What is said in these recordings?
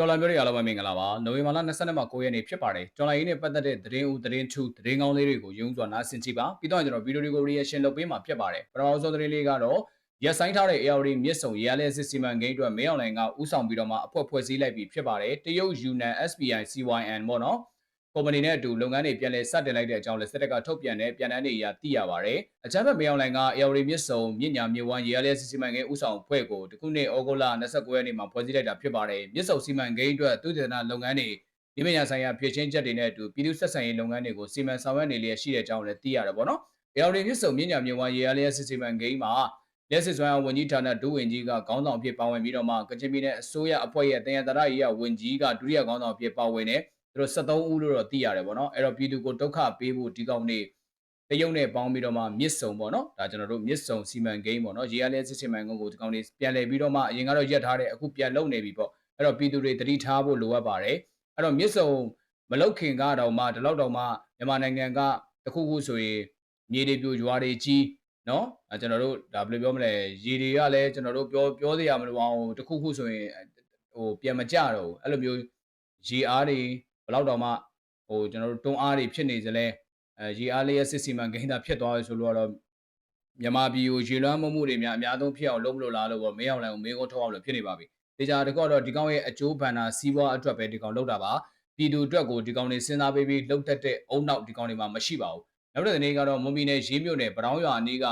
တော်လိုင်းမျိုးတွေအားလုံးပဲမင်္ဂလာပါနိုဝင်ဘာလ22မှာ9ရက်နေ့ဖြစ်ပါတယ်တော်လိုင်းရေးနဲ့ပတ်သက်တဲ့သတင်းဦးသတင်းထူးသတင်းကောင်းလေးတွေကိုရုံးစွာနားဆင်ကြည့်ပါပြီးတော့ကျွန်တော်ဗီဒီယိုတွေကို reaction လုပ်ပေးမှာဖြစ်ပါတယ်ပထမဆုံးသတင်းလေးကတော့ရက်ဆိုင်ထားတဲ့ ARD မြစ်ဆုံရလဲစစ်စီမံကိန်းအတွက်မင်းအောင်လိုင်ကဥဆောင်ပြီးတော့မှအဖွဲ့ဖွဲ့စည်းလိုက်ပြီးဖြစ်ပါတယ်တရုတ်ယူနန် SBI CYN ပေါ့နော် ကုမ္ပဏီနဲ့အတူလုပ်ငန်းတွေပြန်လည်စတင်လိုက်တဲ့အကြောင်းလည်းစစ်တပ်ကထုတ်ပြန်တဲ့ပြန်တမ်းတွေအရသိရပါတယ်။အကြမ်းဖက်မင်းအောင်လိုင်က ARD မြစ်ဆုံမြစ်ညာမြစ်ဝမ်းရေရလဲစစ်စီမံကိန်းဥဆောင်အဖွဲ့ကိုဒီခုနှစ်ဩဂုတ်လ29ရက်နေ့မှာဖွဲ့စည်းလိုက်တာဖြစ်ပါတယ်။မြစ်ဆုံစီမံကိန်းအတွက်သူတည်နာလုပ်ငန်းတွေဒီပညာဆိုင်ရာဖြစ်ချင်းချက်တွေနဲ့အတူပြည်သူဆက်ဆံရေးလုပ်ငန်းတွေကိုစီမံဆောင်ရွက်နေလျက်ရှိတဲ့အကြောင်းလည်းသိရတယ်ပေါ့နော်။ ARD မြစ်ဆုံမြစ်ညာမြစ်ဝမ်းရေရလဲစစ်စီမံကိန်းမှာလက်စစ်စွမ်းဝန်ကြီးဌာနဒုဝန်ကြီးကခေါင်းဆောင်အဖြစ်ပါဝင်ပြီးတော့မှကချင်ပြည်နယ်အစိုးရအဖွဲ့ရဲ့တယံတရရေးရဝန်ကြီးကဒုတိယခေါင်းဆောင်အဖြစ်ပါဝင်တဲ့သူ တို့73ဦးလို့တော့သိရတယ်ပေါ့နော်အဲ့တော့ပြည်သူကိုဒုက္ခပေးဖို့ဒီကောင်နေတရုတ်နဲ့ပေါင်းပြီးတော့မှမြစ်စုံပေါ့နော်ဒါကျွန်တော်တို့မြစ်စုံစီမံကိန်းပေါ့နော်ရေအားလဲစစ်စီမံကိန်းကိုဒီကောင်နေပြန်လည်ပြီးတော့မှအရင်ကတော့ရက်ထားတဲ့အခုပြန်လုံနေပြီပေါ့အဲ့တော့ပြည်သူတွေတတိထားဖို့လိုအပ်ပါတယ်အဲ့တော့မြစ်စုံမလုတ်ခင်ကတော့မှဒီလောက်တော့မှမြန်မာနိုင်ငံကတခုခုဆိုရင်မြေတွေပြိုရွာတွေကြီးနော်အဲကျွန်တော်တို့ဒါဘယ်လိုပြောမလဲရေတွေကလည်းကျွန်တော်တို့ပြောပြောစရာမလိုအောင်တခုခုဆိုရင်ဟိုပြန်မကြတော့ဘူးအဲ့လိုမျိုးရေအားတွေ ဘလောက်တော့မှဟိုကျွန်တော်တို့တွန်းအားတွေဖြစ်နေစလဲအဲရေအားလေးရဲ့စစ်စီမံကိန်းသာဖြစ်သွားရဆိုလို့တော့မြန်မာပြည်ကိုရေလွှမ်းမှုမှုတွေများအများဆုံးဖြစ်အောင်လုပ်မလို့လားလို့ပေါ့မေးအောင်လည်းမေးခွန်းထုတ်အောင်လို့ဖြစ်နေပါပြီ။ဒီကြတကောတော့ဒီကောင်ရဲ့အကျိုးဘဏ္ဍာစီးပွားအတွက်ပဲဒီကောင်လောက်တာပါ။ပြည်သူအတွက်ကိုဒီကောင်တွေစဉ်းစားပေးပြီးလှုပ်တက်တဲ့အုံနောက်ဒီကောင်တွေမှာမရှိပါဘူး။နောက်တဲ့နေ့ကတော့မွန်ပြည်နယ်ရေးမြို့နယ်ဗရောင်းရွာအနီးက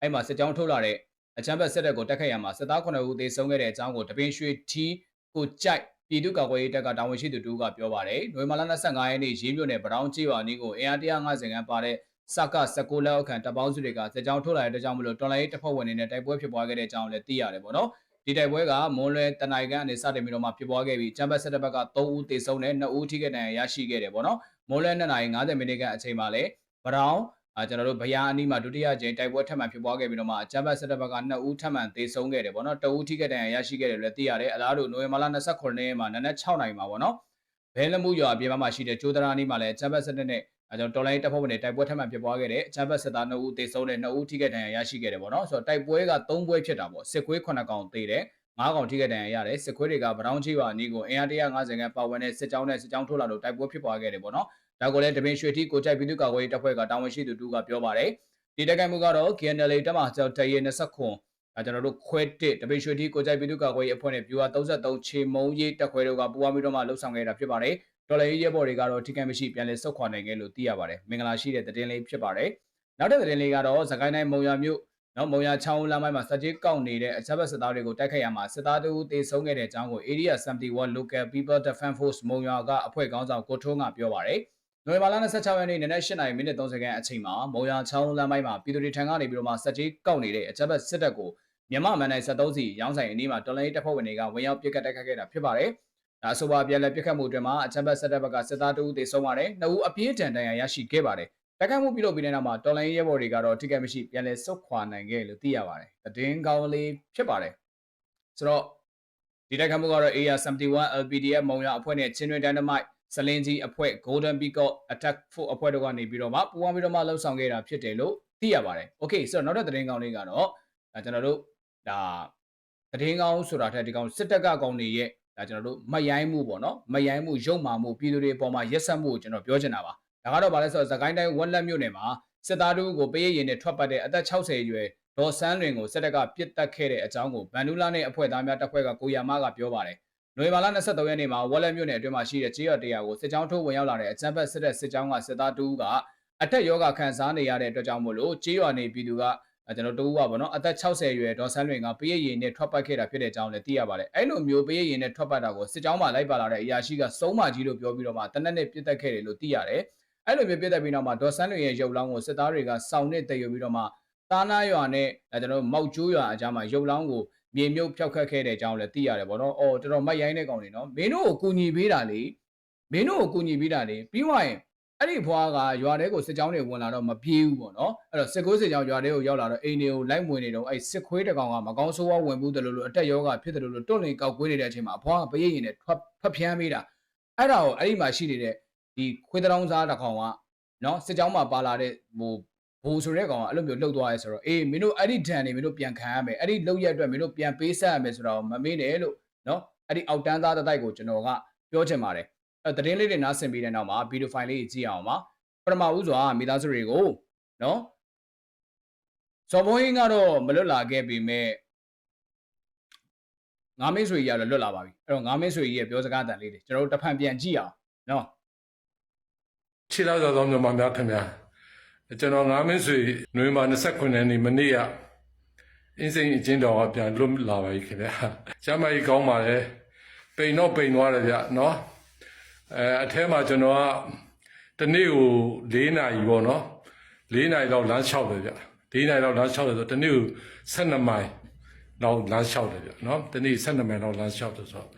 အဲ့မှာစစ်ကြောင်းထုတ်လာတဲ့အချမ်းဘက်စစ်တပ်ကိုတက်ခတ်ရမှာစစ်သား9ဦးသေဆုံးခဲ့တဲ့အကြောင်းကိုတပင်းရွှေထီကိုကြိုက် ပြည်သူ့ကာကွယ်ရေးတပ်ကတာဝန်ရှိသူတူကပြောပါတယ်။နိုဝင်ဘာလ25ရက်နေ့ရေးမြို့နယ်ဗရောင်းကျေးရွာနီးကိုအင်အား150ခန်းပါတဲ့စက16လက်အောက်ခံတပ်ပေါင်းစုတွေကစစ်ကြောင်းထုတ်လာတဲ့ကြောင့်မလို့တော်လိုင်းရေးတပ်ဖွဲ့ဝင်တွေနဲ့တိုက်ပွဲဖြစ်ပွားခဲ့တဲ့အကြောင်းလည်းသိရတယ်ပေါ့နော်။ဒီတိုက်ပွဲကမွန်လွယ်တနိုင်ကန်အနေစတင်ပြီးတော့မှဖြစ်ပွားခဲ့ပြီးချမ်ဘတ်စစ်တပ်ဘက်က3ဦးသေဆုံးနဲ့2ဦးထိခိုက်ဒဏ်ရာရရှိခဲ့တယ်ပေါ့နော်။မွန်လွယ်2နိုင်50မိနစ်ခန့်အချိန်မှာလည်းဗရောင်း အာကျွန်တော်တို့ဗျာအနီးမှာဒုတိယကြိမ်တိုက်ပွဲထပ်မံဖြစ်ပွားခဲ့ပြီးတော့မှဂျမ်ဘတ်စစ်တပ်ဘက်က2ဦးထပ်မံသေဆုံးခဲ့တယ်ပေါ့နော်တဦးထိခိုက်ဒဏ်ရာရရှိခဲ့တယ်လည်းသိရတယ်အလားတူနိုဝင်ဘာလ29ရက်မှာနနက်6နိုင်မှာပေါ့နော်ဘဲလမှုရွာအပြင်ဘက်မှာရှိတဲ့ကျိုးဒရာနီးမှာလည်းဂျမ်ဘတ်စစ်တပ်နဲ့အဲကျွန်တော်တော်လိုင်းတပ်ဖွဲ့ဝင်တွေတိုက်ပွဲထပ်မံဖြစ်ပွားခဲ့တယ်ဂျမ်ဘတ်စစ်သား2ဦးသေဆုံးတယ်2ဦးထိခိုက်ဒဏ်ရာရရှိခဲ့တယ်ပေါ့နော်ဆိုတော့တိုက်ပွဲက3ပွဲဖြစ်တာပေါ့စစ်ခွေး9កောင်သေတယ်၅កောင်ထိခိုက်ဒဏ်ရာရတယ်စစ်ခွေးတွေကဗရောင်းချီရွာအနီးကိုအင်အား150ခန်းပါဝင်တဲ့စစ်ကြောင်းနဲ့စစ်ကြောင်းထိုးလာလို့တိုက်ပွဲဖြစ်ပွားခဲ့တယ်ပေါ့နော် ဒါကိုလည်းတပင်ရွှေတိကိုကြိုက်ပြည်သူ့ကာကွယ်ရေးတပ်ဖွဲ့ကတာဝန်ရှိသူတူကပြောပါတယ်ဒီတက်ကိုက်မှုကတော့ KNL တက်မှာကျော်တရေ20ခွန်အဲကျွန်တော်တို့ခွဲတစ်တပိတ်ရွှေတိကိုကြိုက်ပြည်သူ့ကာကွယ်ရေးအဖွဲ့နဲ့ viewer 33ခြေမုံရေးတက်ခွဲတို့ကပူပေါင်းပြီးတော့မှလှုပ်ဆောင်ခဲ့တာဖြစ်ပါတယ်ဒေါ်လာရေးရဲဘော်တွေကတော့ထိခိုက်မရှိပြန်လည်ဆုတ်ခွာနိုင်ခဲ့လို့သိရပါတယ်မင်္ဂလာရှိတဲ့သတင်းလေးဖြစ်ပါတယ်နောက်တဲ့သတင်းလေးကတော့သခိုင်းတိုင်းမုံရမြို့နော်မုံရချောင်းလမ်းပိုင်းမှာစက်ကြီးကောက်နေတဲ့အချက်ဘက်စစ်သားတွေကိုတိုက်ခိုက်ရမှာစစ်သားတို့တေဆုံးခဲ့တဲ့အကြောင်းကို Area 71 Local People Defense Force မုံရကအဖွဲ့ခေါင်းဆောင်ကိုထုံးကပြောပါတယ် နိုဝင်ဘာလ26ရက်နေ့နနက်8နာရီမိနစ်30ခန်းအချိန်မှာမုံရချောင်းလမ်းပိုင်းမှာပြည်သူတွေထံကနေပြီးတော့မှစက်ကြီးကောက်နေတဲ့အချက်ဘက်စစ်တပ်ကိုမြန်မာမန်နိုင်73စီရောင်းဆိုင်အနီးမှာတော်လိုင်းတပ်ဖွဲ့ဝင်တွေကဝင်ရောက်ပစ်ခတ်တိုက်ခတ်ခဲ့တာဖြစ်ပါတယ်။ဒါဆိုပါပြန်လည်ပစ်ခတ်မှုအတွင်းမှာအချက်ဘက်စစ်တပ်ဘက်ကစစ်သား2ဦးသေဆုံးပါတယ်။2ဦးအပြင်းထန်ဒဏ်ရာရရှိခဲ့ပါတယ်။တိုက်ခိုက်မှုပြုလုပ်ပြီးတဲ့နောက်မှာတော်လိုင်းရဲဘော်တွေကတော့ထိခိုက်မရှိပြန်လည်ဆုတ်ခွာနိုင်ခဲ့လို့သိရပါတယ်။တည်င်းကောင်းလေးဖြစ်ပါတယ်။ဆိုတော့ဒီတိုက်ခိုက်မှုကတော့ AR71 LPDF မုံရအဖွဲ့နဲ့ချင်းတွင် Dynamite စလင်းကြီးအဖွဲ့ Golden Peacock Attack Force အဖွဲ့တို့ကနေပြီးတော့မှပူးပေါင်းပြီးတော့မှလှုပ်ဆောင်ခဲ့တာဖြစ်တယ်လို့သိရပါတယ်။ Okay ဆိုတော့နောက်တဲ့သတင်းကောင်းလေးကတော့ဒါကျွန်တော်တို့ဒါသတင်းကောင်းဆိုတာထက်ဒီကောင်စစ်တပ်ကကောင်တွေရဲ့ဒါကျွန်တော်တို့မယိုင်းမှုပေါ့နော်မယိုင်းမှုရုံမာမှုပြည်သူတွေအပေါ်မှာရက်ဆက်မှုကိုကျွန်တော်ပြောချင်တာပါဒါကတော့ဗာလဲဆိုတော့သကိုင်းတိုင်းဝက်လက်မြို့နယ်မှာစစ်သားတို့ကိုပရိရင်နဲ့ထွက်ပတ်တဲ့အသက်60အရွယ်ဒေါ်စန်းလွင်ကိုစစ်တပ်ကပြစ်တက်ခဲ့တဲ့အကြောင်းကိုဗန်နူလာနဲ့အဖွဲ့သားများတပ်ဖွဲ့ကကိုရမားကပြောပါတယ် နိုဝင်ဘာလ23ရက်နေ့မှာဝက်လက်မြို့နယ်အတွင်းမှာရှိတဲ့ကြေးရတရားကိုစစ်ကြောင်းထိုးဝင်ရောက်လာတဲ့အကြမ်းဖက်စစ်တပ်စစ်ကြောင်းကစစ်သားတူကအထက်ယောဂခံစားနေရတဲ့အတွက်ကြောင့်မို့လို့ကြေးရနေပြည်သူကကျွန်တော်တူကပေါ့နော်အသက်60ရွယ်ဒေါ်ဆန်းလွင်ကပရိရင်နဲ့ထွက်ပတ်ခဲ့တာဖြစ်တဲ့အကြောင်းလည်းသိရပါတယ်အဲ့လိုမျိုးပရိရင်နဲ့ထွက်ပတ်တာကိုစစ်ကြောင်းမှာလိုက်ပါလာတဲ့အရာရှိကစုံးမကြီးလို့ပြောပြီးတော့မှတနက်နဲ့ပြစ်တက်ခဲ့တယ်လို့သိရတယ်အဲ့လိုမျိုးပြစ်တက်ပြီးတော့မှဒေါ်ဆန်းလွင်ရဲ့ရုပ်လောင်းကိုစစ်သားတွေကစောင်းနဲ့တည်ယူပြီးတော့မှသားနာရွာနဲ့ကျွန်တော်မောက်ကျိုးရွာအကြားမှာရုပ်လောင်းကို မြေမြုပ်ဖျောက်ခတ်ခဲ့တဲ့အကြောင်းလည်းသိရတယ်ပေါ့နော်။အော်တော်တော်မိုက်ရိုင်းတဲ့ကောင်တွေနော်။မင်းတို့ကိုကူညီပေးတာလေ။မင်းတို့ကိုကူညီပေးတာလေ။ပြီးွားရင်အဲ့ဒီဘွားကရွာထဲကိုစစ်ကြောင်းတွေဝင်လာတော့မပြေးဘူးပေါ့နော်။အဲ့တော့စစ်ကိုးစစ်ကြောင်းရွာထဲကိုရောက်လာတော့အိမ်တွေကိုလိုက်ဝင်နေတော့အဲ့စစ်ခွေးတကောင်ကမကောင်းဆိုးဝါးဝင်ဘူးတယ်လို့လို့အတက်ယောဂဖြစ်တယ်လို့လို့တွန့်လင်ကောက်ကွေးနေတဲ့အချိန်မှာအဘွားကပရိတ်ရင်နဲ့ထွက်ထွက်ဖြန်းပေးတာ။အဲ့ဒါကိုအဲ့ဒီမှာရှိနေတဲ့ဒီခွေးတောင်းစားတကောင်ကနော်စစ်ကြောင်းမှာပါလာတဲ့ဟို ဘိုးဆိုတဲ့ကောင်ကအဲ့လိုမျိုးလှုပ်သွားရဲဆိုတော့အေးမင်းတို့အဲ့ဒီဒဏ်တွေမင်းတို့ပြန်ခံရမယ်အဲ့ဒီလှုပ်ရက်အတွက်မင်းတို့ပြန်ပေးဆက်ရမယ်ဆိုတော့မမေ့နဲ့လို့နော်အဲ့ဒီအောက်တန်းသားတစ်တိုက်ကိုကျွန်တော်ကပြောချင်ပါတယ်အဲ့သတင်းလေးတွေနားဆင်ပြီးတဲ့နောက်မှာဗီဒီယိုဖိုင်လေးကြည့်အောင်ပါပထမဦးစွာမိသားစုတွေကိုနော်စော်ဘုန်းကြီးကတော့မလွတ်လာခဲ့ပေမဲ့ငါမင်းဆွေကြီးကတော့လွတ်လာပါပြီအဲ့တော့ငါမင်းဆွေကြီးရဲ့ပြောစကားအတန်လေးတွေကျွန်တော်တို့တစ်ဖန်ပြန်ကြည့်အောင်နော်ခြေလောက်သောသောမြန်မာများခင်ဗျာ ကျွန်တော်ငါမင်းဆွေနွေမာ29ရက်နေ့မနေ့ကအင်းစိန်အချင်းတော်ကပြန်လွတ်လာပါပြီခင်ဗျာကျမ်းမကြီးကောင်းပါလေပိန်တော့ပိန်သွားတယ်ဗျနော်အဲအထဲမှာကျွန်တော်ကတနေ့ကို၄နာရီပေါ့နော်၄နာရီလောက်လမ်းလျှောက်တယ်ဗျ၄နာရီလောက်လမ်းလျှောက်တယ်ဆိုတနေ့ကို12မိုင်လောက်လမ်းလျှောက်တယ်ဗျနော်တနေ့12မိုင်လောက်လမ်းလျှောက်တယ်ဆိုတော့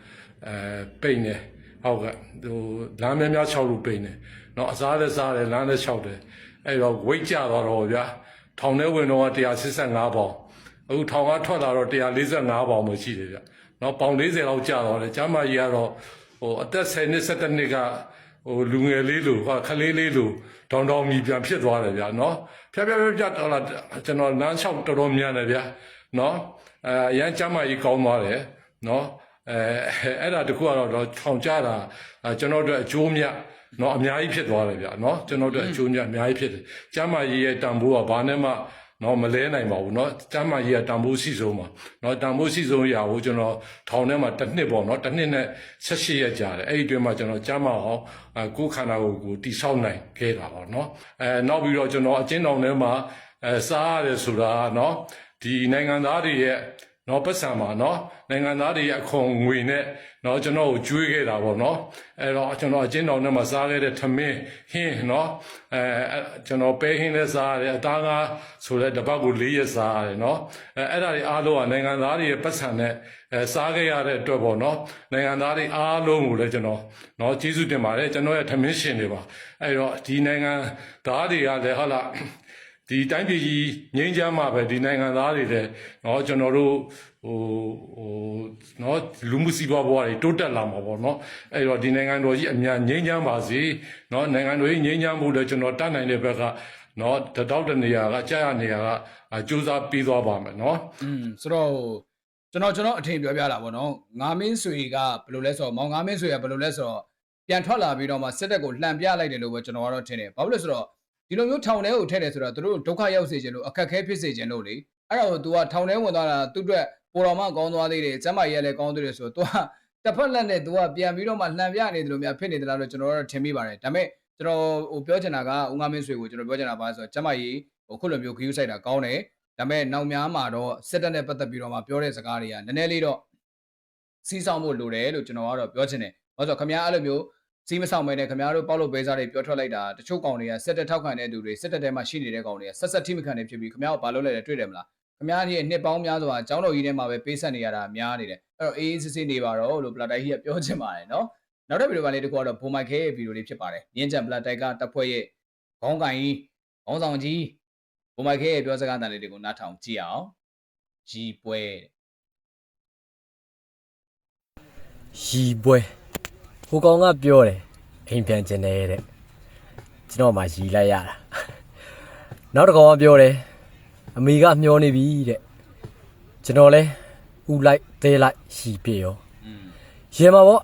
အဲပိန်တယ်ဟုတ်ကဲ့ဟိုလမ်းများများလျှောက်လို့ပိန်တယ်နော်အစားလည်းစားတယ်လမ်းလည်းလျှောက်တယ် အဲ့တော့ဝိတ်ကြသွားတော့ဗျာထောင်ထဲဝင်တော့185ပေါင်အခုထောင်ကထွက်လာတော့145ပေါင်မှရှိတယ်ဗျနော်ပေါင်40လောက်ကျသွားတယ်ကျမ်းမကြီးကတော့ဟိုအသက်10နှစ်17နှစ်ကဟိုလူငယ်လေးလိုဟာခလေးလေးလိုတောင်းတောင်းမြည်ပြန်ဖြစ်သွားတယ်ဗျာနော်ဖြတ်ဖြတ်ဖြတ်ဖြတ်တော့လာကျွန်တော်လမ်းလျှောက်တော်တော်များတယ်ဗျာနော်အဲအရန်ကျမ်းမကြီးကောင်းသွားတယ်နော် အဲအဲ့ဒါတခုကတော့တော့ထောင်ကြတာအဲကျွန်တော်တို့အကျိုးမြတ်နော်အများကြီးဖြစ်သွားတယ်ဗျာနော်ကျွန်တော်တို့အကျိုးမြတ်အများကြီးဖြစ်တယ်ကျမ်းမာရေးရဲ့တန်ဖိုးကဘာနဲ့မှနော်မလဲနိုင်ပါဘူးเนาะကျမ်းမာရေးကတန်ဖိုးရှိဆုံးပါเนาะတန်ဖိုးရှိဆုံးရာကိုကျွန်တော်ထောင်ထဲမှာတစ်နှစ်ပေါ့เนาะတစ်နှစ်နဲ့18ရက်ကြာတယ်အဲ့ဒီအတွင်းမှာကျွန်တော်ကျမ်းမာအောင်အဲကိုယ်ခန္ဓာကိုယ်ကိုတိဆောက်နိုင်ခဲ့တာပေါ့เนาะအဲနောက်ပြီးတော့ကျွန်တော်အချင်းတော်ထဲမှာအဲစားရတယ်ဆိုတာကเนาะဒီနိုင်ငံသားတွေရဲ့ နော်ပတ်စံပါနော်နိုင်ငံသားတွေရဲ့အခွန်ငွေနဲ့နော်ကျွန်တော်ကိုကျွေးခဲ့တာပေါ့နော်အဲ့တော့ကျွန်တော်အချင်းတော်နဲ့မှာစားခဲ့တဲ့ထမင်းဟင်းနော်အဲအဲ့ကျွန်တော်ပဲဟင်းလည်းစားရတယ်အသားကားဆိုတဲ့တပတ်ကို၄ရက်စားရတယ်နော်အဲအဲ့ဒါတွေအားလုံးကနိုင်ငံသားတွေရဲ့ပတ်စံနဲ့အဲစားခဲ့ရတဲ့အတွက်ပေါ့နော်နိုင်ငံသားတွေအားလုံးကိုလည်းကျွန်တော်နော်ကျေးဇူးတင်ပါတယ်ကျွန်တော်ရဲ့ထမင်းရှင်တွေပါအဲ့တော့ဒီနိုင်ငံသားတွေကလည်းဟုတ်လား ဒီတိုင်းပြည်ကြီးငြိမ်းချမ်းမှာပဲဒီနိုင်ငံသားတွေလည်းเนาะကျွန်တော်တို့ဟိုဟိုเนาะလူမှုစီးပွားဘဝတွေတိုးတက်လာမှာပေါ့เนาะအဲ့တော့ဒီနိုင်ငံတော်ကြီးအများငြိမ်းချမ်းပါစေเนาะနိုင်ငံတော်ကြီးငြိမ်းချမ်းမှုလည်းကျွန်တော်တတ်နိုင်တဲ့ဘက်ကเนาะတတောက်တနေရာကကြာရနေရာကစူးစမ်းပြီးသွားပါမယ်เนาะ อืมဆိုတော့ကျွန်တော်ကျွန်တော်အထင်ပြောပြတာပေါ့နော်ငါမင်းဆွေကဘယ်လိုလဲဆိုတော့မောင်ငါမင်းဆွေကဘယ်လိုလဲဆိုတော့ပြန်ထွက်လာပြီးတော့မှစစ်တပ်ကိုလှန်ပြလိုက်တယ်လို့ပဲကျွန်တော်ကတော့ထင်တယ်ဘာဖြစ်လို့လဲဆိုတော့ ဒီလိုမျိုးထောင်ထဲကိုထည့်တယ်ဆိုတော့သူတို့ဒုက္ခရောက်စေခြင်းလို့အခက်အခဲဖြစ်စေခြင်းလို့လေအဲ့တော့ तू ကထောင်ထဲဝင်သွားတာသူ့အတွက်ပိုတော်မှကောင်းသွားသေးတယ်ကျမ်းမာရေးကလည်းကောင်းသေးတယ်ဆိုတော့ तू ကတစ်ဖက်လက်နဲ့ तू ကပြန်ပြီးတော့မှလှန်ပြနေတယ်လို့များဖြစ်နေသလားလို့ကျွန်တော်ကတော့ထင်မိပါတယ်ဒါပေမဲ့ကျွန်တော်ဟိုပြောချင်တာကဦးငါမင်းဆွေကိုကျွန်တော်ပြောချင်တာပါဆိုတော့ကျမ်းမာရေးဟိုခုလိုမျိုးခရူးဆိုင်တာကောင်းတယ်ဒါပေမဲ့နောက်များမှာတော့စစ်တပ်နဲ့ပတ်သက်ပြီးတော့မှပြောတဲ့စကားတွေကနည်းနည်းလေးတော့စီးဆောင်ဖို့လိုတယ်လို့ကျွန်တော်ကတော့ပြောချင်တယ်။ဘာလို့ဆိုတော့ခမ ्या အဲ့လိုမျိုး စီးမဆောင်မဲနဲ့ခင်ဗျားတို့ပေါက်လို့ပဲစားတွေပြောထွက်လိုက်တာတချို့ကောင်တွေကစက်တက်ထောက်ခံတဲ့သူတွေစက်တက်ထဲမှာရှိနေတဲ့ကောင်တွေကဆက်ဆက်ထိမခံနေဖြစ်ပြီးခင်ဗျားတို့ဘာလုပ်လဲလဲတွေ့တယ်မလားခင်ဗျားကြီးရဲ့နှစ်ပေါင်းများစွာအကြောင်းတော်ကြီးထဲမှာပဲပေးဆက်နေရတာများနေတယ်အဲ့တော့အေးအေးဆေးဆေးနေပါတော့လို့ပလာတိုက်ကြီးကပြောချင်ပါတယ်နော်နောက်တစ်ဗီဒီယိုပိုင်းလေးတစ်ခုကတော့ဘိုမိုက်ခဲရဲ့ဗီဒီယိုလေးဖြစ်ပါတယ်မြင်းကြံပလာတိုက်ကတပ်ဖွဲ့ရဲ့ခေါင်းကင်ကြီးခေါင်းဆောင်ကြီးဘိုမိုက်ခဲရဲ့ပြောစကားတန်လေးတွေကိုနားထောင်ကြည့်အောင်ကြီးပွဲရီပွဲ ဟိုကောင်ကပြောတယ်အိမ်ပြန်ကျင်တယ်တဲ့ကျွန်တော်မှရီလိုက်ရတာနောက်တစ်ကောင်ကပြောတယ်အမေကမျောနေပြီတဲ့ကျွန်တော်လဲဥလိုက်သေးလိုက်ရီပြေရောอืมရင်မှာပေါ့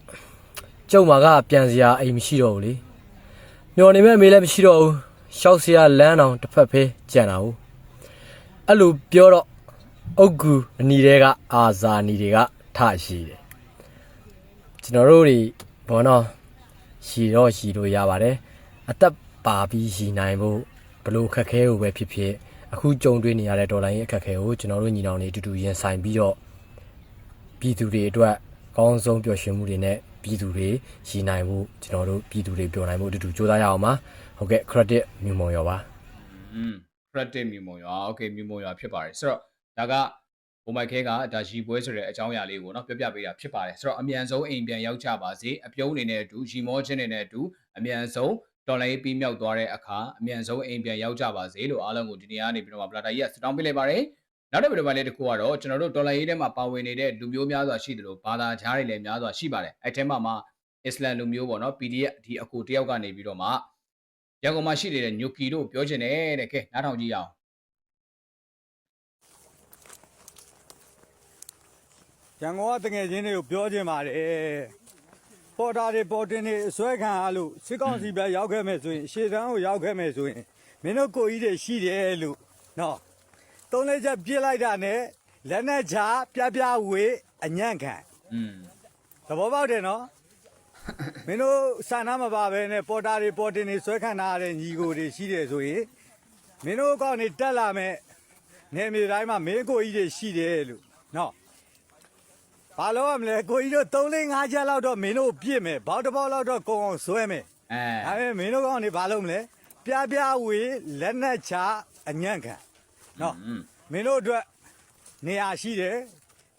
ကျုံမာကပြန်စရာအိမ်မရှိတော့ဘူးလေမျောနေမဲ့အမေလည်းမရှိတော့ဘူးရှောက်စရာလမ်းအောင်တစ်ဖက်ဖေးကြံတာဟုတ်အဲ့လိုပြောတော့အုတ်ကူအနီတွေကအာဇာနီတွေကထရှိတယ်ကျွန်တော်တို့တွေ ဘောနော်ရှည်တော့ရှည်လို့ရပါတယ်အသက်ပါပြီးရှည်နိုင်ဖို့ဘလို့ခက်ခဲကိုပဲဖြစ်ဖြစ်အခုကြုံတွေ့နေရတဲ့ဒေါ်လာရင်းအခက်ခဲကိုကျွန်တော်တို့ညီနောင်တွေအတူတူရင်ဆိုင်ပြီးတော့ပြည်သူတွေအတွက်ကောင်းဆုံးပျော်ရွှင်မှုတွေနဲ့ပြည်သူတွေရှည်နိုင်ဖို့ကျွန်တော်တို့ပြည်သူတွေပျော်နိုင်ဖို့အတူတူကြိုးစားရအောင်ပါဟုတ်ကဲ့ credit မြုံမော်ရောပါอืม credit မြူမုံရွာ okay မြူမုံရွာဖြစ်ပါတယ်ဆိုတော့ဒါက ဟိုမိုက်ခဲကဒါရီပွဲဆိုတဲ့အကြောင်းအရာလေးကိုနော်ပြောပြပေးတာဖြစ်ပါတယ်ဆိုတော့အမြန်ဆုံးအိမ်ပြန်ရောက်ကြပါစေအပြုံးနေတဲ့အတူရီမောချင်းနေတဲ့အတူအမြန်ဆုံးတော်လိုင်းပြီးမြောက်သွားတဲ့အခါအမြန်ဆုံးအိမ်ပြန်ရောက်ကြပါစေလို့အားလုံးကိုဒီနေ့ကနေပြီးတော့ပလာတာကြီးကစတောင်းပေးလိုက်ပါတယ်နောက်တစ်ဗီဒီယိုပိုင်းလေးတစ်ခုကတော့ကျွန်တော်တို့တော်လိုင်းရေးထဲမှာပါဝင်နေတဲ့လူမျိုးများစွာရှိသလိုဘာသာကြားတွေလည်းများစွာရှိပါတယ်အဲထဲမှာမှအစ္စလမ်လူမျိုးပေါ့နော် PDF ဒီအကူတယောက်ကနေပြီးတော့မှရန်ကုန်မှာရှိနေတဲ့ညိုကီတို့ပြောချင်တယ်တဲ့ကဲနားထောင်ကြည့်အောင် ရရန်ကုန်ကတငယ်ချင်းတွေကိုပြောချင်ပါတယ်ပေါ်တာတွေပေါ်တင်တွေအစွဲခံရလို့စစ်ကောင်စီဘက်ရောက်ခဲ့မယ်ဆိုရင်ရှေ့တန်းကိုရောက်ခဲ့မယ်ဆိုရင်မင်းတို့ကိုကြီးတွေရှိတယ်လို့နော်သုံးလေးချက်ပြစ်လိုက်တာနဲ့လက်နဲ့ချပြပြဝေအညံ့ခံอืมသဘောပေါက်တယ်နော်မင်းတို့စာနာမပါပဲနဲ့ပေါ်တာတွေပေါ်တင်တွေဆွဲခံထားရတဲ့ညီကိုတွေရှိတယ်ဆိုရင်မင်းတို့ကောင်းနေတက်လာမဲ့နေမြေတိုင်းမှာမင်းကိုကြီးတွေရှိတယ်လို့နော် ဘာလို့ရမလဲကိုကြီးတို့3 4 5ချက်လောက်တော့မင်းတို့ပြစ်မယ်ဘောက်တစ်ပေါက်လောက်တော့ကုံအောင်ဆွဲမယ်အဲဒါပေမဲ့မင်းတို့ကောင်းနေဘာလုပ်မလဲပြပြဝေလက်နဲ့ချအညံ့ခံနော်อืมမင်းတို့အတွက်နေရာရှိတယ်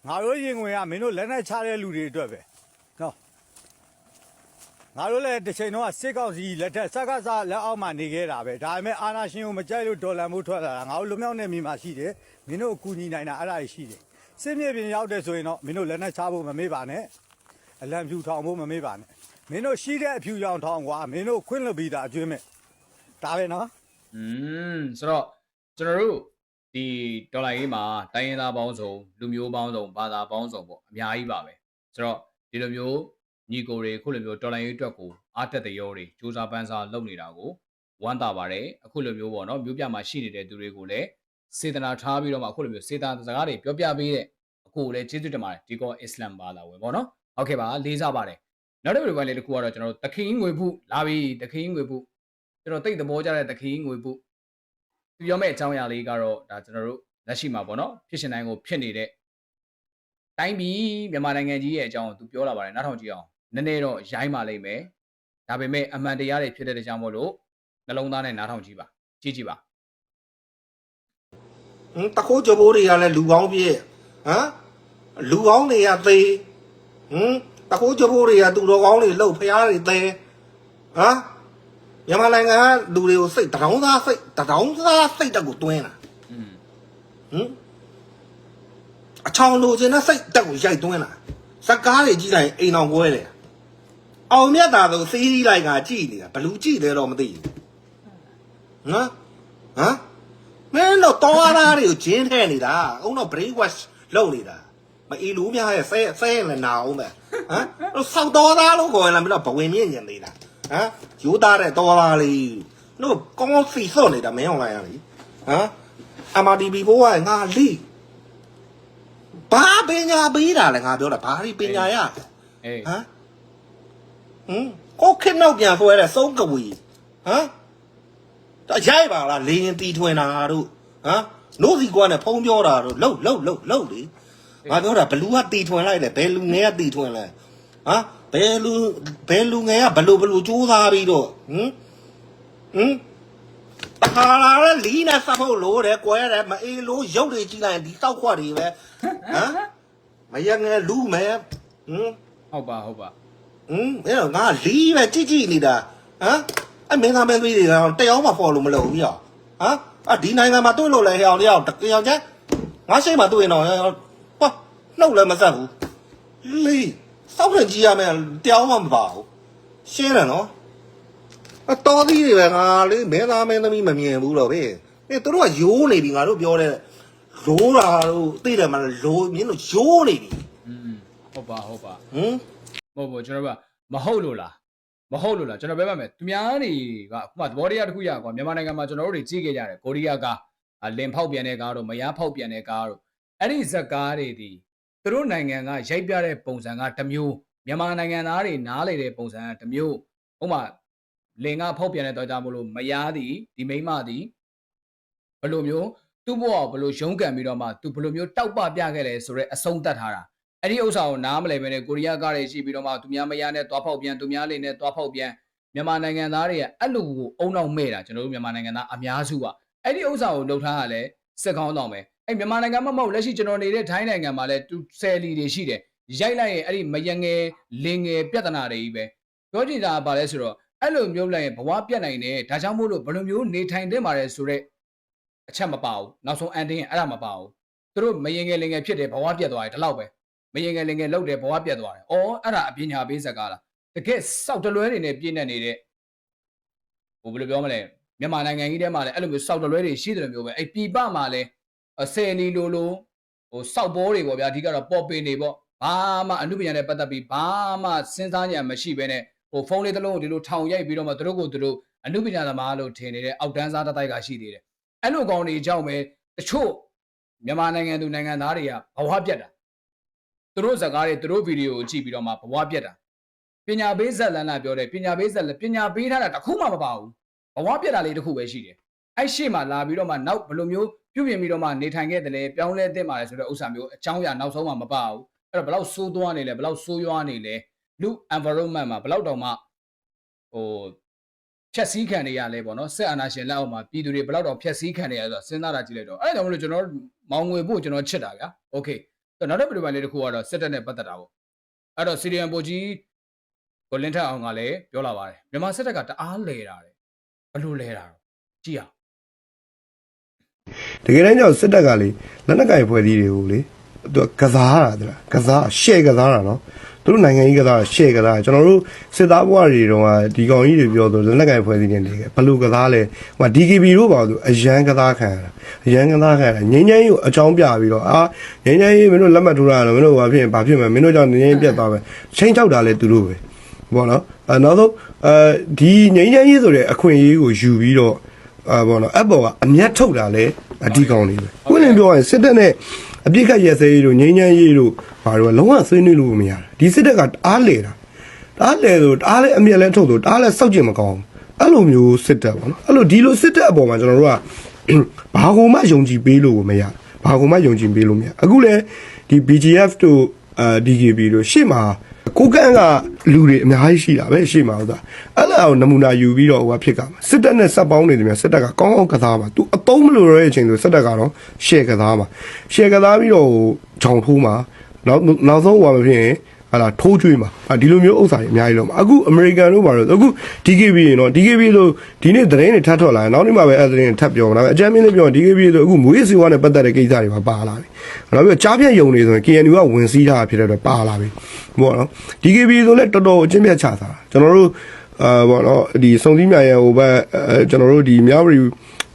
ငါတို့ရင်ဝင်ကမင်းတို့လက်နဲ့ချတဲ့လူတွေအတွက်ပဲနော်ငါတို့လည်းတစ်ချိန်တော့စစ်ကောက်စီလက်ထက်စက္ကစလက်အောက်မှာနေခဲ့တာပဲဒါပေမဲ့အာနာရှင်ကိုမကြိုက်လို့ဒေါ်လာမို့ထွက်လာတာငါတို့လူမြောက်နေမိမှာရှိတယ်မင်းတို့အကူညီနိုင်တာအဲ့ဒါကြီးရှိတယ် စစ်မြေပြင်ရောက်တယ်ဆိုရင်တော့မင်းတို့လက်နဲ့ချဖို့မမေ့ပါနဲ့အလံဖြူထောင်ဖို့မမေ့ပါနဲ့မင်းတို့ရှိတဲ့အဖြူရောင်ထောင်ကွာမင်းတို့ခွင့်လွှတ်ပြီးသားအကျွေးမဲ့ဒါပဲနော်อืมဆိုတော့ကျွန်တော်တို့ဒီဒေါ်လာရေးမှာတိုင်းရင်းသားပေါင်းစုံလူမျိုးပေါင်းစုံဘာသာပေါင်းစုံပေါ့အများကြီးပါပဲဆိုတော့ဒီလိုမျိုးညီကိုတွေအခုလိုမျိုးဒေါ်လာရေးအတွက်ကိုအားတက်တဲ့ရောတွေစူးစမ်းပန်းစားလုပ်နေတာကိုဝမ်းသာပါတယ်အခုလိုမျိုးပေါ့နော်မျိုးပြမှာရှိနေတဲ့သူတွေကိုလည်း စေတနာထားပြီးတော့မှအခုလိုမျိုးစေတနာစကားတွေပြောပြပေးတဲ့အခုလည်းကျေးဇူးတင်ပါတယ်ဒီကောအစ္စလမ်ဘာသာဝင်ပေါ့နော်ဟုတ်ကဲ့ပါလေးစားပါတယ်နောက်တစ်ခုပိုင်းလေးတစ်ခုကတော့ကျွန်တော်တို့တခင်ငွေပုလာပြီတခင်ငွေပုကျွန်တော်တိတ်သဘောကျတဲ့တခင်ငွေပုပြောမယ့်အကြောင်းအရာလေးကတော့ဒါကျွန်တော်တို့လက်ရှိမှာပေါ့နော်ဖြစ်ရှင်တိုင်းကိုဖြစ်နေတဲ့တိုင်းပြည်မြန်မာနိုင်ငံကြီးရဲ့အကြောင်းကိုသူပြောလာပါတယ်နားထောင်ကြည့်အောင်နည်းနည်းတော့ရိုင်းပါလိမ့်မယ်ဒါပေမဲ့အမှန်တရားတွေဖြစ်တဲ့ကြောင့်မို့လို့နှလုံးသားနဲ့နားထောင်ကြည့်ပါကြည့်ကြည့်ပါဟမ် တခိုးကြဘိုးတွေကလည်းလူကောင်းပြည့်ဟမ်လူကောင်းတွေကသေးဟမ်တခိုးကြဘိုးတွေကသူတော်ကောင်းတွေလှုပ်ဖျားတွေသေးဟမ်မြန်မာနိုင်ငံကလူတွေကိုစိတ်တရောင်းသားစိတ်တရောင်းသားစိတ်တက်ကိုတွင်းတာอืมဟမ်အချောင်လိုချင်တဲ့စိတ်တက်ကိုရိုက်တွင်းတာစကားတွေကြီးလိုက်အိမ်အောင်ကွဲတယ်အောင်မြတ်တာဆိုစီးရီးလိုက်ကကြည်နေတာဘလူးကြည်တယ်တော့မသိဘူးဟမ်ဟမ် မင်းတို့တော်သားတွေကိုဂျင်းထဲနေတာအုံတော့ brain wash လုပ်နေတာမအီလူများရဲ့ဆဲဆဲရင်လည်းနာအောင်ပဲဟမ်တို့ဆောက်တော်သားလို့ခေါ်ရင်လည်းမင်းတို့ဘဝင်မြင့်ညင်နေတာဟမ်ယူသားတဲ့တော်သားလေးတို့ကောင်းစီစော့နေတာမင်းအောင်လိုက်ရလေဟမ် MRTB ဘိုးကငါလိဘာပညာပေးတာလဲငါပြောတာဘာဒီပညာရအေးဟမ်ဟမ်ကိုခင်းနောက်ပြန်ဆွဲတဲ့စုံးကဝီဟမ်တော့ ရိုက်ပါလားလေရင်တီထွင်တာတို့ဟမ်နို့စီကွာနဲ့ဖုံးပြောတာတို့လှုပ်လှုပ်လှုပ်လှုပ်လေငါပြောတာဘလူးကတီထွင်လိုက်တယ်ဘယ်လူငယ်ကတီထွင်လဲဟမ်ဘယ်လူဘယ်လူငယ်ကဘလူဘလူစူးစားပြီးတော့ဟမ်ဟမ်တခါလာလဲလီနဲ့စပ်ဖို့လို့တယ်ကွဲတယ်မအေးလို့ရုပ်တွေကြည့်လိုက်ရင်ဒီတောက်ခွက်တွေပဲဟမ်မရငယ်လူမယ်ဟမ်ဟုတ်ပါဟုတ်ပါอืมအဲ့တော့ငါလီးပဲကြည့်ကြည့်နေတာဟမ် အဲ့မင်းသားမင်းသွေးတွေကတော့တရားမှဖော်လို့မလုပ်ဘူးရောဟမ်အဒီနိုင်ငံမှာတွေ့လို့လဲဟဲ့အောင်တယောက်တယောက်ချင်းငါရှိမှတွေ့ရင်တော့ဟာနှုတ်လည်းမဆက်ဘူးလီးစောက်ရင်ကြည့်ရမယ်တရားမှမပါဘူးရှင်းတယ်နော်အတော်သီးတွေပဲငါလေးမင်းသားမင်းသမီးမမြင်ဘူးတော့ဗျအဲတို့ကယိုးနေပြီငါတို့ပြောတဲ့လိုးတာတို့သိတယ်မလားလိုးမြင်းတို့ယိုးနေပြီอืมဟုတ်ပါဟုတ်ပါဟမ်မဟုတ်ဘူးကျွန်တော်တို့ကမဟုတ်လို့လား မဟုတ်လို့လားကျွန်တော်ပြောပါမယ်သူများတွေကအခုမှသဘောတရားတစ်ခုရကွာမြန်မာနိုင်ငံမှာကျွန်တော်တို့တွေကြီးခဲ့ကြတယ်ကိုရီးယားကားအလင်ဖောက်ပြန်တဲ့ကားတို့မယားဖောက်ပြန်တဲ့ကားတို့အဲ့ဒီဇက်ကားတွေဒီသူတို့နိုင်ငံကရိုက်ပြတဲ့ပုံစံကတစ်မျိုးမြန်မာနိုင်ငံသားတွေနားလေတဲ့ပုံစံကတစ်မျိုးဥပမာလင်ကဖောက်ပြန်တဲ့တော့ကြောင့်မလို့မယားသည်ဒီမိန်းမသည်ဘယ်လိုမျိုးသူ့ဘဝကိုဘယ်လိုရုန်းကန်ပြီးတော့မှသူဘယ်လိုမျိုးတောက်ပပြခဲ့လဲဆိုတော့အဆုံးသတ်ထားတာ အဲ့ဒီဥစ္စာကိုနားမလည်ပဲနဲ့ကိုရီးယားကားတွေရှိပြီးတော့မှသူများမယားနဲ့သွားဖောက်ပြန်သူများလေးနဲ့သွားဖောက်ပြန်မြန်မာနိုင်ငံသားတွေကအဲ့လိုကိုအုံနောက်မဲ့တာကျွန်တော်တို့မြန်မာနိုင်ငံသားအများစုကအဲ့ဒီဥစ္စာကိုလှုပ်ထားရလဲစစ်ကောင်းတော့မယ်အဲ့မြန်မာနိုင်ငံမှာမဟုတ်လက်ရှိကျွန်တော်နေတဲ့ထိုင်းနိုင်ငံမှာလဲသူဆယ်လီတွေရှိတယ်ရိုက်လိုက်ရင်အဲ့ဒီမယငယ်လင်ငယ်ပြဿနာတွေကြီးပဲပြောကြည့်တာကဘာလဲဆိုတော့အဲ့လိုမျိုးလိုက်ရင်ဘဝပြတ်နိုင်တယ်ဒါကြောင့်မို့လို့ဘယ်လိုမျိုးနေထိုင်သင့်ပါတယ်ဆိုတော့အချက်မပါဘူးနောက်ဆုံးအန်တင်းအဲ့ဒါမပါဘူးသူတို့မယငယ်လင်ငယ်ဖြစ်တယ်ဘဝပြတ်သွားတယ်ဒီလောက်ပဲ မရင်ငယ်လင်ငယ်လောက်တယ်ဘဝပြတ်သွားတယ်။အော်အဲ့ဒါအပညာပေးဇက်ကားလား။တကယ်စောက်တလွဲတွေနဲ့ပြည့်နေနေတဲ့ဟိုဘယ်လိုပြောမလဲမြန်မာနိုင်ငံကြီးထဲမှာလည်းအဲ့လိုမျိုးစောက်တလွဲတွေရှိတယ်လို့မျိုးပဲအဲ့ပြည်ပမှာလည်းဆယ်လီလိုလိုဟိုစောက်ဘောတွေပေါ့ဗျာအဓိကတော့ပေါ်ပင်တွေပေါ့ဘာမှအမှုပညာနဲ့ပတ်သက်ပြီးဘာမှစဉ်းစားဉာဏ်မရှိဘဲနဲ့ဟိုဖုန်းလေးတစ်လုံးကိုဒီလိုထောင်ရိုက်ပြီးတော့မှသူတို့ကိုသူတို့အမှုပညာသမားလို့ထင်နေတဲ့အောက်တန်းစားတစ်တိုက်ကရှိသေးတယ်အဲ့လိုကောင်တွေကြောင့်ပဲတချို့မြန်မာနိုင်ငံသူနိုင်ငံသားတွေကဘဝပြတ်တာ သူတို့ဇာကားတွေသူတို့ဗီဒီယိုကိုကြည့်ပြီးတော့မှဘဝပြက်တာပညာပေးဇက်လန်းလာပြောတယ်ပညာပေးဇက်ပညာပေးထားတာတခုမှမပါဘူးဘဝပြက်တာလေးတခုပဲရှိတယ်အဲ့ရှေ့မှာလာပြီးတော့မှနောက်ဘယ်လိုမျိုးပြုပြင်ပြီးတော့မှနေထိုင်ခဲ့တယ်လဲပြောင်းလဲသင့်ပါလဲဆိုတဲ့ဥစ္စာမျိုးအကြောင်းအရာနောက်ဆုံးမှမပါဘူးအဲ့တော့ဘလောက်ဆိုးသွားနေလဲဘလောက်ဆိုးရွားနေလဲလူ environment မှာဘလောက်တောင်မှဟိုဖြက်စီးခံနေရလဲပေါ့နော်စစ်အာဏာရှင်လက်အောက်မှာပြည်သူတွေဘလောက်တောင်ဖြက်စီးခံနေရလဲဆိုတော့စဉ်းစားတာကြည့်လိုက်တော့အဲ့ဒါကြောင့်မလို့ကျွန်တော်မောင်ငွေဖို့ကျွန်တော်ချစ်တာဗျာ okay ဆိုတော့နောက်တစ်ပြည်ပိုင်းလေးတစ်ခုကတော့စစ်တပ်နဲ့ပတ်သက်တာပေါ့အဲ့တော့စီရီယန်ပိုကြီးကိုလင်းထက်အောင်ကလည်းပြောလာပါတယ်မြန်မာစစ်တပ်ကတအားလဲတာတယ်ဘယ်လိုလဲတာတော့ကြည့်အောင်တကယ်တမ်းကျတော့စစ်တပ်ကလေလက်နက်ကင်ဖွဲ့စည်းတွေကိုလေသူကကစားတာတဲ့လားကစားရှေ့ကစားတာနော် သူတို့နိုင်ငံကြီးကစားတာရှေ့ကစားတာကျွန်တော်တို့စစ်သားဘဝတွေတုန်းကဒီကောင်ကြီးတွေပြောသူလက်နက်ကင်ဖွဲ့စည်းနေတယ်ဘယ်လိုကစားလဲဟို DKB တို့ပါသူအရန်ကစားခံရတာအရန်ကစားခံရတာငင်းငင်းကြီးကိုအကြောင်းပြပြီးတော့အာငင်းငင်းကြီးမင်းတို့လက်မှတ်ထိုးတာတော့မင်းတို့ဘာဖြစ်ရင်ဘာဖြစ်မယ်မင်းတို့ကြောင့်ငင်းငင်းပြတ်သွားမယ်ချင်းချောက်တာလဲသူတို့ပဲဘောနော်အဲနောက်ဆုံးအဲဒီငင်းငင်းကြီးဆိုတဲ့အခွင့်အရေးကိုယူပြီးတော့အာဘောနော်အပေါ်ကအမျက်ထုတ်တာလဲအဒီကောင်လေးပဲခုနပြောရင်စစ်တပ်နဲ့ အပြစ်ခတ်ရဲစဲရေးတို့ငိမ့်ချမ်းရေးတို့ဘာလို့လုံးဝဆွေးနွေးလို့မရတာဒီစစ်တပ်ကတအားလေတာတအားလေဆိုတအားလဲအမျက်လဲထုတ်ဆိုတအားလဲစောက်ကျင်မကောင်းအဲ့လိုမျိုးစစ်တပ်ပေါ့နော်အဲ့လိုဒီလိုစစ်တပ်အပေါ်မှာကျွန်တော်တို့ကဘာကိုမှယုံကြည်ပေးလို့မရဘာကိုမှယုံကြည်ပေးလို့မရအခုလဲဒီ BGF တို့အာ DKB တို့ရှေ့မှာ ကိုကန့်ကလူတွေအများကြီးရှိတာပဲရှေ့မှာဟုတ်သားအဲ့ဒါကိုနမူနာယူပြီးတော့ဟိုကဖြစ်ကမှာစစ်တပ်နဲ့စက်ပေါင်းနေတယ်များစစ်တပ်ကကောင်းအောင်ကစားမှာသူအတုံးမလို့ရတဲ့အချိန်ဆိုစစ်တပ်ကတော့ရှယ်ကစားမှာရှယ်ကစားပြီးတော့ဂျောင်ထိုးမှာနောက်နောက်ဆုံးဟိုကမဖြစ်ရင် ဟာလာထိုးကျွေးမှာအာဒီလိုမျိုးဥစ္စာတွေအများကြီးလုံးမှာအခုအမေရိကန်တို့ဘာလို့အခု DKB ရေနော် DKB လို့ဒီနေ့သတင်းတွေထပ်ထွက်လာတယ်နောက်နေ့မှပဲအဲ့သတင်းတွေထပ်ပြောမှာဒါပေမဲ့အကြမ်းမင်းလေးပြောရင် DKB လို့အခုမွေးစီဝါနဲ့ပတ်သက်တဲ့ကိစ္စတွေမှာပါလာပြီနောက်ပြီးကြားပြတ်ယုံနေဆိုရင် KNU ကဝင်စည်းထားတာဖြစ်တဲ့အတွက်ပါလာပြီဘောနော် DKB ဆိုလည်းတော်တော်အချင်းပြတ်ချတာကျွန်တော်တို့အာဘောနော်ဒီစုံစည်းမြရဲ့ဟိုဘက်အဲကျွန်တော်တို့ဒီမြောက်ရီ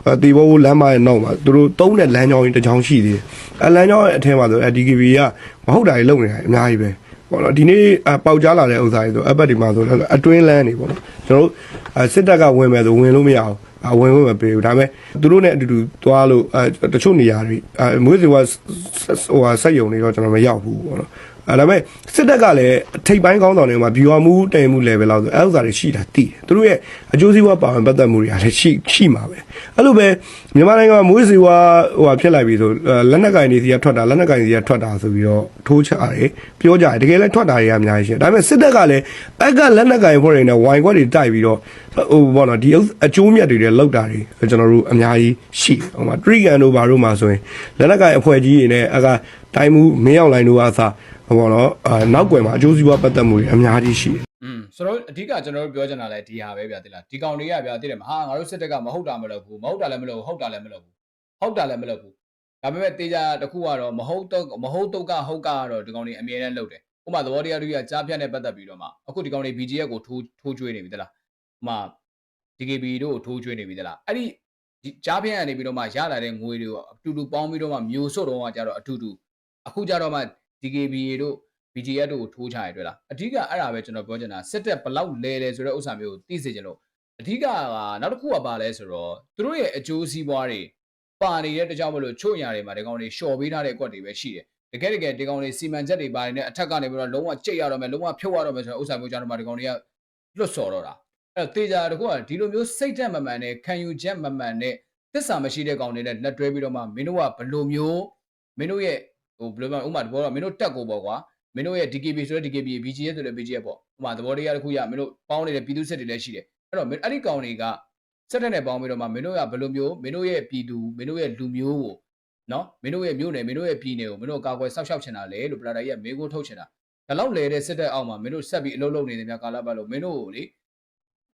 အဲတီဘောလမ်းမရဲ့နောက်မှာသူတို့သုံးတဲ့လမ်းကြောင်းကြီးတစ်ကြောင်းရှိသေးတယ်အဲလမ်းကြောင်းရဲ့အထက်မှာဆိုအဲ DKB ကမဟုတ်တာတွေလုပ်နေတာအများကြီးပဲ ပေါ့နော်ဒီနေ့အပေါက်ကြားလာတဲ့ဥစ္စာတွေဆိုအပတ်ဒီမှာဆိုလည်းအတွင်းလန်းနေပေါ့နော်ကျွန်တော်တို့အဲစစ်တပ်ကဝင်မယ်ဆိုဝင်လို့မရအောင်အဝင်ဝင်မပေးဘူးဒါပေမဲ့သူတို့နဲ့အတူတူသွားလို့အဲတချို့နေရာတွေအဲမွေးစေဝါဟိုဟာစက်ယုံတွေတော့ကျွန်တော်မရောက်ဘူးပေါ့နော် အဲဒါပေမဲ့စစ်တပ်ကလည်းထိပ်ပိုင်းကောင်းဆောင်တွေမှာဘီဝါမှုတိုင်မှု level လောက်ဆိုအဲဥစ္စာတွေရှိတာတည်တယ်သူတို့ရဲ့အကျိုးစီးပွားပါဝင်ပတ်သက်မှုတွေကလည်းရှိရှိမှာပဲအဲ့လိုပဲမြန်မာနိုင်ငံမှာမွေးစေဝါဟိုဟာဖြစ်လိုက်ပြီဆိုလက်နက်ကင်တွေစီကထွက်တာလက်နက်ကင်စီကထွက်တာဆိုပြီးတော့ထိုးချတယ်ပြောကြတယ်တကယ်လည်းထွက်တာတွေကအများကြီးရှိတယ်ဒါပေမဲ့စစ်တပ်ကလည်းအက်ကလက်နက်ကင်ဖွဲ့တွေနဲ့ဝိုင်ခွက်တွေတိုက်ပြီးတော့ဟိုဘောနော်ဒီအကျိုးမြတ်တွေတွေလောက်တာတွေကျွန်တော်တို့အများကြီးရှိတယ်ဟိုမှာထရီကန်တို့ဘာတို့မှာဆိုရင်လက်နက်ကင်အဖွဲ့ကြီးတွေနဲ့အကတိုင်းမှုမင်းရောက်လိုင်းတို့ကအစား ဟိုဘောနော်အာနောက်ွယ်မှာအကျိုးစီးပွားပတ်သက်မှုတွေအများကြီးရှိတယ်อืมဆိုတော့အဓိကကျွန်တော်တို့ပြောချင်တာလဲဒီဟာပဲဗျာတိလားဒီကောင်တွေကဗျာတိတယ်မဟာငါတို့စစ်တပ်ကမဟုတ်တာမလုပ်ဘူးမဟုတ်တာလည်းမလုပ်ဘူးဟုတ်တာလည်းမလုပ်ဘူးဟုတ်တာလည်းမလုပ်ဘူးဒါပေမဲ့တေချာတစ်ခုကတော့မဟုတ်တော့မဟုတ်တော့ကဟုတ်ကကတော့ဒီကောင်တွေအမြဲတမ်းလုပ်တယ်ဥပမာသဘောတရားတွေကကြားဖြတ်နဲ့ပတ်သက်ပြီးတော့မှအခုဒီကောင်တွေ BGF ကိုထိုးထိုးကျွေးနေပြီတလားဥပမာ DKB တို့ကိုထိုးကျွေးနေပြီတလားအဲ့ဒီဒီကြားဖြတ်ကနေပြီးတော့မှရလာတဲ့ငွေတွေကိုအတူတူပေါင်းပြီးတော့မှမျိုးစုတ်တော့ကကြတော့အတူတူအခုကြတော့မှ DKB တို့ BGF တို့ကိုထိုးချရတွေ့လားအဓိကအဲ့ဒါပဲကျွန်တော်ပြောချင်တာစစ်တက်ဘလောက်လဲလဲဆိုတဲ့ဥစ္စာမျိုးကိုသိစေချင်လို့အဓိကကနောက်တစ်ခုကပါလဲဆိုတော့သူတို့ရဲ့အကျိုးစီးပွားတွေပါနေတဲ့တကြောင်မလို့ချို့ညာတွေမှာဒီကောင်တွေရှော့ပေးထားတဲ့အကွက်တွေပဲရှိတယ်တကယ်တကယ်ဒီကောင်တွေစီမံချက်တွေပါတယ်နဲ့အထက်ကနေပြီးတော့လုံးဝကြိတ်ရတော့မယ်လုံးဝဖြုတ်ရတော့မယ်ဆိုတဲ့ဥစ္စာမျိုးကြတော့မှဒီကောင်တွေကလွတ်စော်တော့တာအဲ့တော့တေချာတခုကဒီလိုမျိုးစိတ်တက်မမှန်နဲ့ခံယူချက်မမှန်နဲ့သစ္စာမရှိတဲ့ကောင်တွေနဲ့လက်တွဲပြီးတော့မှမင်းတို့ကဘလိုမျိုးမင်းတို့ရဲ့ ဟိုဘယ်လိုမှဥမာတဘောတော့မင်းတို့တက်ကိုပေါ့ကွာမင်းတို့ရဲ့ DKB ဆိုတဲ့ DKB BGS ဆိုတဲ့ BGS ပေါ့ဥပမာသဘောတရားတစ်ခုရမင်းတို့ပေါင်းနေတဲ့ပြည်သူစစ်တွေလည်းရှိတယ်အဲ့တော့အဲ့ဒီကောင်တွေကစက်တက်နဲ့ပေါင်းပြီးတော့မှမင်းတို့ကဘယ်လိုမျိုးမင်းတို့ရဲ့ပြည်သူမင်းတို့ရဲ့လူမျိုးကိုနော်မင်းတို့ရဲ့မြို့နယ်မင်းတို့ရဲ့ပြည်နယ်ကိုမင်းတို့ကာကွယ်ဆောက်ရှောက်ချင်တာလေလို့ပလာတာကြီးကမေးခွန်းထုတ်ချင်တာဒါလောက်လေတဲ့စစ်တပ်အောက်မှာမင်းတို့ဆက်ပြီးအလုပ်လုပ်နေတယ်များကာလပတ်လို့မင်းတို့ကိုလေ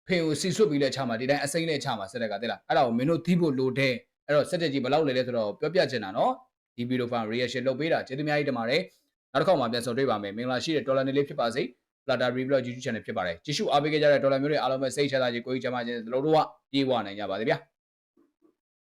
ဖင်ကိုစီဆွတ်ပြီးလဲချမှာဒီတိုင်းအစိမ့်နဲ့ချမှာစစ်တပ်ကတဲ့လားအဲ့ဒါကိုမင်းတို့သိဖို့လိုတဲ့အဲ့တော့စစ်တပ်ကြီးဘယ်လောက်လေလဲဆိုတော့ပြောပြချင်တာနော် ဒီဗီဒီယိုဖိုင် reaction လုပ်ပေးတာကျေးဇူးများကြီးတင်ပါတယ်နောက်တစ်ခေါက်မှပြန်ဆုံတွေ့ပါမယ်မင်္ဂလာရှိတဲ့ဒေါ်လာနေလေးဖြစ်ပါစေ Plata Review YouTube Channel ဖြစ်ပါတယ်ကြည့်ရှုအားပေးကြတဲ့ဒေါ်လာမျိုးတွေအားလုံးပဲစိတ်ချမ်းသာခြင်းကိုယ်ကြီးချမ်းသာခြင်းတို့တို့ကပြေးဝနိုင်ကြပါစေဗျာ